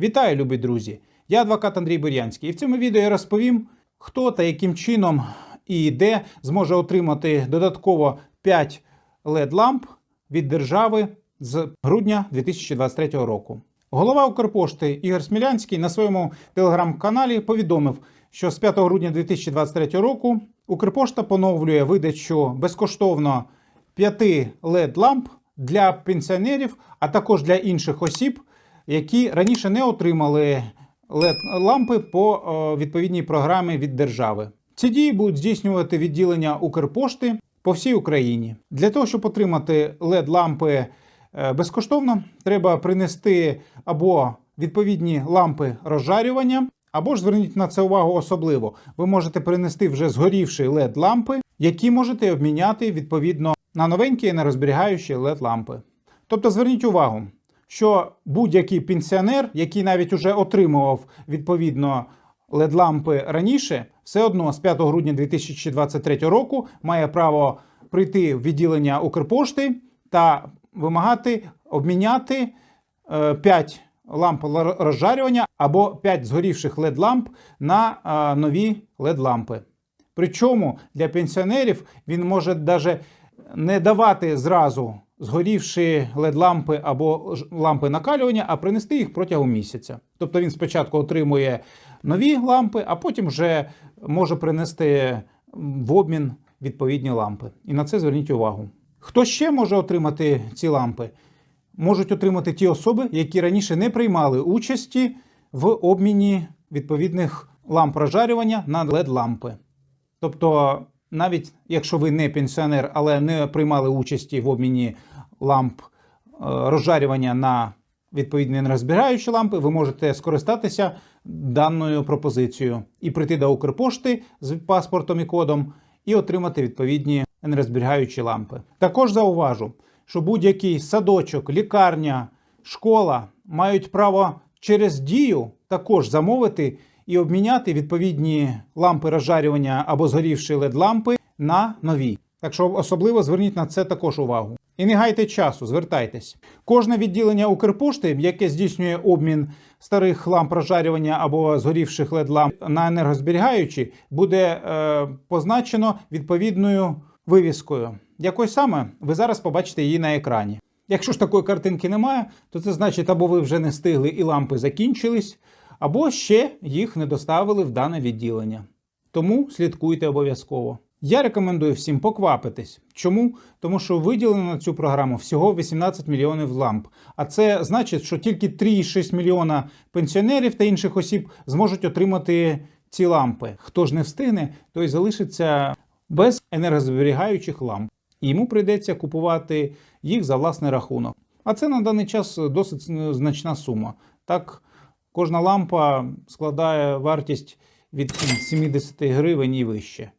Вітаю, любі друзі! Я адвокат Андрій Бурянський. І в цьому відео я розповім, хто та яким чином і де зможе отримати додатково 5 LED-ламп від держави з грудня 2023 року. Голова Укрпошти Ігор Смілянський на своєму телеграм-каналі повідомив, що з 5 грудня 2023 року Укрпошта поновлює видачу безкоштовно 5 LED-ламп для пенсіонерів, а також для інших осіб, які раніше не отримали LED-лампи по е, відповідній програмі від держави. Ці дії будуть здійснювати відділення Укрпошти по всій Україні. Для того, щоб отримати LED-лампи е, безкоштовно, треба принести або відповідні лампи розжарювання, або ж зверніть на це увагу особливо. Ви можете принести вже згорівші LED-лампи, які можете обміняти відповідно на новенькі нерозберігаючі LED-лампи. Тобто зверніть увагу, що будь-який пенсіонер, який навіть уже отримував відповідно LED-лампи раніше, все одно з 5 грудня 2023 року має право прийти в відділення Укрпошти та вимагати обміняти е, 5 ламп розжарювання або 5 згорівших LED-ламп на е, нові LED-лампи. Причому для пенсіонерів він може навіть не давати зразу згорівші LED-лампи або лампи накалювання, а принести їх протягом місяця. Тобто він спочатку отримує нові лампи, а потім вже може принести в обмін відповідні лампи. І на це зверніть увагу. Хто ще може отримати ці лампи? Можуть отримати ті особи, які раніше не приймали участі в обміні відповідних ламп розжарювання на LED-лампи. Тобто, навіть якщо ви не пенсіонер, але не приймали участі в обміні ламп е, розжарювання на відповідні нерозбираючі лампи, ви можете скористатися даною пропозицією і прийти до Укрпошти з паспортом і кодом і отримати відповідні енергозберігаючі лампи. Також зауважу, що будь-який садочок, лікарня, школа мають право через дію також замовити і обміняти відповідні лампи розжарювання або згорівші LED-лампи на нові. Так що особливо зверніть на це також увагу. І не гайте часу, звертайтесь. Кожне відділення Укрпошти, яке здійснює обмін старих ламп розжарювання або згорівших LED-ламп на енергозберігаючі, буде е, позначено відповідною вивіскою. Якою саме ви зараз побачите її на екрані. Якщо ж такої картинки немає, то це значить, або ви вже не встигли і лампи закінчились, або ще їх не доставили в дане відділення. Тому слідкуйте обов'язково. Я рекомендую всім поквапитись. Чому? Тому що виділено на цю програму всього 18 мільйонів ламп. А це значить, що тільки 3,6 мільйона пенсіонерів та інших осіб зможуть отримати ці лампи. Хто ж не встигне, той залишиться без енергозберігаючих ламп. І йому прийдеться купувати їх за власний рахунок. А це на даний час досить значна сума. Так, кожна лампа складає вартість від 70 гривень і вище.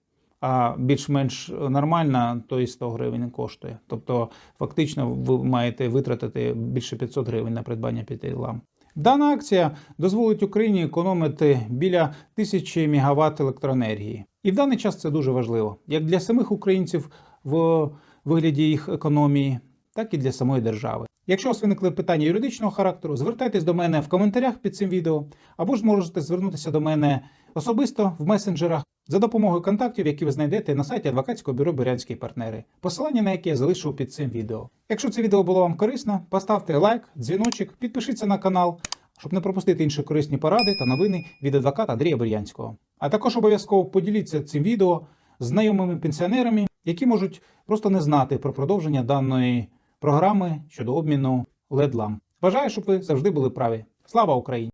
А більш-менш нормальна, то і 100 гривень коштує. Тобто, фактично, ви маєте витратити більше 500 гривень на придбання п'яти ламп. Дана акція дозволить Україні економити біля тисячі мегаватт електроенергії. І в даний час це дуже важливо, як для самих українців в вигляді їх економії, так і для самої держави. Якщо у вас виникли питання юридичного характеру, звертайтесь до мене в коментарях під цим відео, або ж можете звернутися до мене особисто в месенджерах за допомогою контактів, які ви знайдете на сайті адвокатського бюро Бурянські партнери, посилання на яке я залишу під цим відео. Якщо це відео було вам корисно, поставте лайк, дзвіночок, підпишіться на канал, щоб не пропустити інші корисні поради та новини від адвоката Андрія Бурянського. А також обов'язково поділіться цим відео з знайомими пенсіонерами, які можуть просто не знати про продовження даної програми щодо обміну LED-лам. Бажаю, щоб ви завжди були праві. Слава Україні!